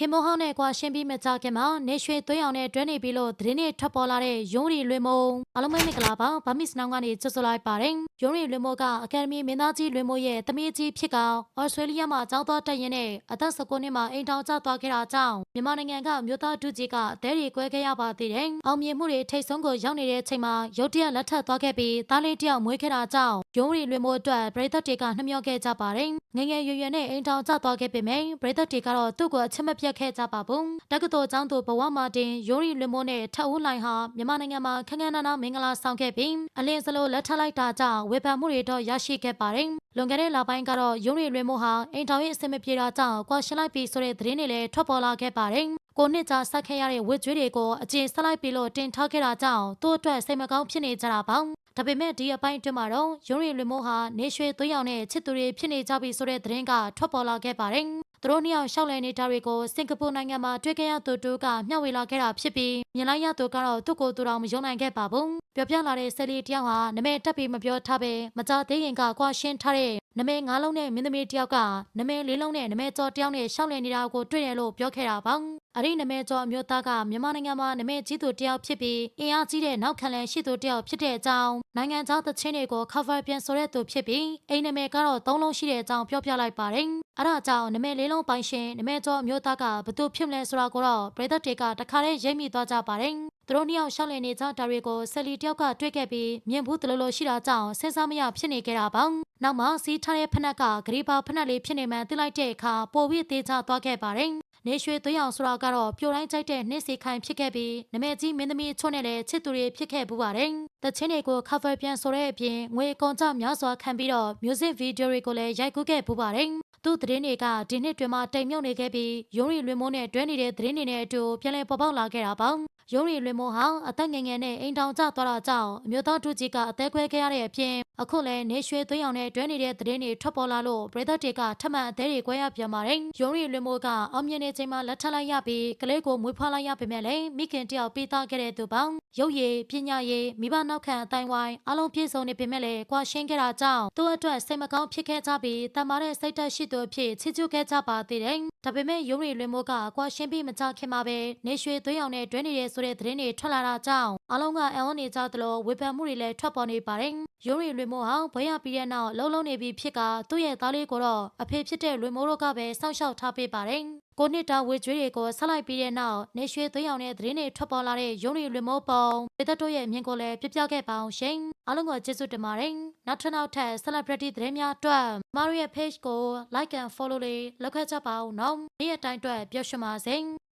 ခင်မိုဟောင်းနဲ့ကွာရှင်းပြီးမကြခင်မှာနေရွှေသွေးအောင်နဲ့တွဲနေပြီလို့သတင်းတွေထွက်ပေါ်လာတဲ့ယုံရီလွင်မုံအားလုံးပဲမင်္ဂလာပါဗမစ်စနောင်းကနေကြိုဆိုလိုက်ပါတယ်ယုံရီလွင်မုံကအကယ်ဒမီမင်းသားကြီးလွင်မုံရဲ့တမီးကြီးဖြစ်ကအော်စတြေးလျမှာကျောင်းသွားတက်ရင်းနဲ့အသက်19နှစ်မှာအိမ်ထောင်ကျသွားခဲ့တာကြောင့်မြန်မာနိုင်ငံကမြို့သားဒုကြီးကအသေးတွေကွဲခဲ့ရပါသေးတယ်အောင်မြင်မှုတွေထိတ်ဆုံးကိုရောက်နေတဲ့အချိန်မှာရုတ်တရက်လက်ထပ်သွားခဲ့ပြီးသားလေးတယောက်မွေးခဲ့တာကြောင့်ယုံရီလွင်မုံအတွက်ပြည်သက်တွေကနှမျောခဲ့ကြပါတယ်ငယ်ငယ်ရွယ်ရွယ်နဲ့အိမ်ထောင်ကျသွားခဲ့ပေမဲ့ပြည်သက်တွေကတော့သူ့ကိုအချက်မပြတ်ခဲ့ကြပါဘူးတက္ကသိုလ်ကျောင်းသူဘဝမာတင်ယိုရီလွင်မိုးနဲ့ထက်ဦးလိုင်ဟာမြန်မာနိုင်ငံမှာခန်းခန်းနာနာမင်္ဂလာဆောင်ခဲ့ပြီးအလင်းစလို့လက်ထပ်လိုက်တာကြောင့်ဝေဖန်မှုတွေတော့ရရှိခဲ့ပါတယ်လွန်ခဲ့တဲ့လပိုင်းကတော့ယိုရီလွင်မိုးဟာအိမ်ထောင်ရေးအဆင်မပြေတာကြောင့်ကွာရှင်းလိုက်ပြီးဆိုတဲ့သတင်းတွေလည်းထွက်ပေါ်လာခဲ့ပါတယ်ကိုနှစ်ကြာဆက်ခဲ့ရတဲ့ဝစ်ကြွေးတွေကိုအကျဉ်းဆက်လိုက်ပြီးလို့တင်ထားခဲ့တာကြောင့်သူ့အတွက်စိတ်မကောင်းဖြစ်နေကြတာပါဒါပေမဲ့ဒီအပိုင်းအတွင်းမှာတော့ယုံရီလွင်မိုးဟာနေရွှေသွေးရောင်နဲ့ချစ်သူတွေဖြစ်နေကြပြီဆိုတဲ့သတင်းကထွက်ပေါ်လာခဲ့ပါတယ်။ သူတို့နှစ်ယောက်ရှောက်လည်နေတာတွေကိုစင်ကာပူနိုင်ငံမှာတွေ့ခဲ့ရသူတို့ကမျှဝေလာခဲ့တာဖြစ်ပြီးမြင်လိုက်ရသူကတော့သူ့ကိုယ်သူတော်မယုံနိုင်ခဲ့ပါဘူး။ပြောပြလာတဲ့ဆယ်လီတယောက်ဟာနမဲတက်ပြီးမပြောထားပဲမကြသေးခင်ကကွာရှင်းထားတဲ့နမဲငါးလုံးနဲ့မင်းသမီးတယောက်ကနမဲလေးလုံးနဲ့နမဲကြောတယောက်နဲ့ရှောက်လည်နေတာကိုတွေ့တယ်လို့ပြောခဲ့တာပါ။ အဲ့ဒီနမဲကျော်အမျိုးသားကမြန်မာနိုင်ငံမှာနမဲကြီးသူတယောက်ဖြစ်ပြီးအင်အားကြီးတဲ့နောက်ခံလန်ရှိသူတယောက်ဖြစ်တဲ့အကြောင်းနိုင်ငံခြားသချင်းတွေကို cover ပြန်ဆိုတဲ့သူဖြစ်ပြီးအိမ်နမဲကတော့သုံးလုံးရှိတဲ့အကြောင်းပြောပြလိုက်ပါတယ်။အဲ့ဒါကြောင့်နမဲလေးလုံးပိုင်ရှင်နမဲကျော်အမျိုးသားကဘသူဖြစ်မလဲဆိုတာကိုတော့ပြည်သက်တွေကတခါတည်းရိပ်မိသွားကြပါတယ်။သူတို့နှစ်ယောက်ရှောက်လည်နေကြတာတွေကိုဆယ်လီတယောက်ကတွေ့ခဲ့ပြီးမြင်ဘူးတလို့လို့ရှိတာကြောင့်စဉ်းစားမရဖြစ်နေကြတာပါ။နောက်မှစီးထားတဲ့ဖက်နှက်ကဂရီပါဖက်နှက်လေးဖြစ်နေမှသိလိုက်တဲ့အခါပိုပြီးသေးချသွားခဲ့ပါတယ်။ နေရွှေသွေးအောင်ဆိုတာကတော့ပြိုတိုင်းကြိုက်တဲ့နှင်းစီခိုင်ဖြစ်ခဲ့ပြီးနမဲကြီးမင်းသမီးချွတ်နဲ့လည်းချစ်သူတွေဖြစ်ခဲ့ပူပါတယ်။တချင်းတွေကို cover ပြန်ဆိုတဲ့အပြင်ငွေအကုန်ကြများစွာခံပြီးတော့ music video တွေကိုလည်းရိုက်ကူးခဲ့ပူပါတယ်။သူ့သတင်းတွေကဒီနှစ်တွင်မှတိမ်မြုပ်နေခဲ့ပြီးယုံရီလွင်မိုးနဲ့တွဲနေတဲ့သတင်းတွေနဲ့အတူပြန်လည်ပေါ်ပေါက်လာခဲ့တာပါ။ ရုံးရီလွင်မိုးဟာအသက်ငယ်ငယ်နဲ့အိမ်တောင်ကျသွားတာကြောင့်အမျိုးသားတူကြီးကအသက်ခွဲခဲ့ရတဲ့အပြင်အခုလည်းနေရွှေသွေးရောင်နဲ့တွဲနေတဲ့သတင်းတွေထွက်ပေါ်လာလို့ပြည်သက်တွေကထပ်မံအသေးတွေကွဲရပြန်ပါတယ်။ရုံးရီလွင်မိုးကအောင်မြင်နေချိန်မှာလက်ထပ်လိုက်ရပြီးကလေးကိုမွေးဖွားလိုက်ရပေမဲ့လည်းမိခင်တယောက်ပေးသားခဲ့တဲ့သူပေါင်းရုပ်ရည်ပညာရည်မိဘနောက်ခံအတိုင်းဝိုင်းအလုံးပြည့်စုံနေပေမဲ့လည်းကွာရှင်းခဲ့တာကြောင့်သူ့အတွက်စိတ်မကောင်းဖြစ်ခဲ့ကြပြီးတမာတဲ့စိတ်ဓာတ်ရှိသူအဖြစ်ချစ်ချူခဲ့ကြပါသေးတယ်။ဒါပေမဲ့ရုံးရီလွင်မိုးကကွာရှင်းပြီးမကြခင်မှာပဲနေရွှေသွေးရောင်နဲ့တွဲနေတဲ့ဆိုတဲ့သတင်းတွေထွက်လာတာကြောင့်အလုံးကအံ့ဩနေကြသလိုဝေဖန်မှုတွေလည်းထွက်ပေါ်နေပါတယ်။ရုံးရီလွင်မိုးဟာဘွဲရပြီးတဲ့နောက်လုံးလုံးနေပြီးဖြစ်ကသူ့ရဲ့သားလေးကိုတော့အဖေဖြစ်တဲ့လွင်မိုးတို့ကပဲစောင့်ရှောက်ထားပေးပါတယ်။ကိုနှစ်တာဝေကျွေးတွေကိုဆက်လိုက်ပြီးတဲ့နောက်နေရွှေသွေးရောင်နဲ့သတင်းတွေထွက်ပေါ်လာတဲ့ရုံးရီလွင်မိုးပုံဒေသတို့ရဲ့မြင်ကိုလည်းပြပြခဲ့ပါအောင်ရှင်။အားလုံးကိုကျေးဇူးတင်ပါတယ်။နောက်ထပ်နောက်ထပ် celebrity သတင်းများအတွက်မတို့ရဲ့ page ကို like and follow လေးလုပ်ခဲ့ကြပါဦးနော်။နေ့ရက်တိုင်းအတွက်ပျော်ရွှင်ပါစေ။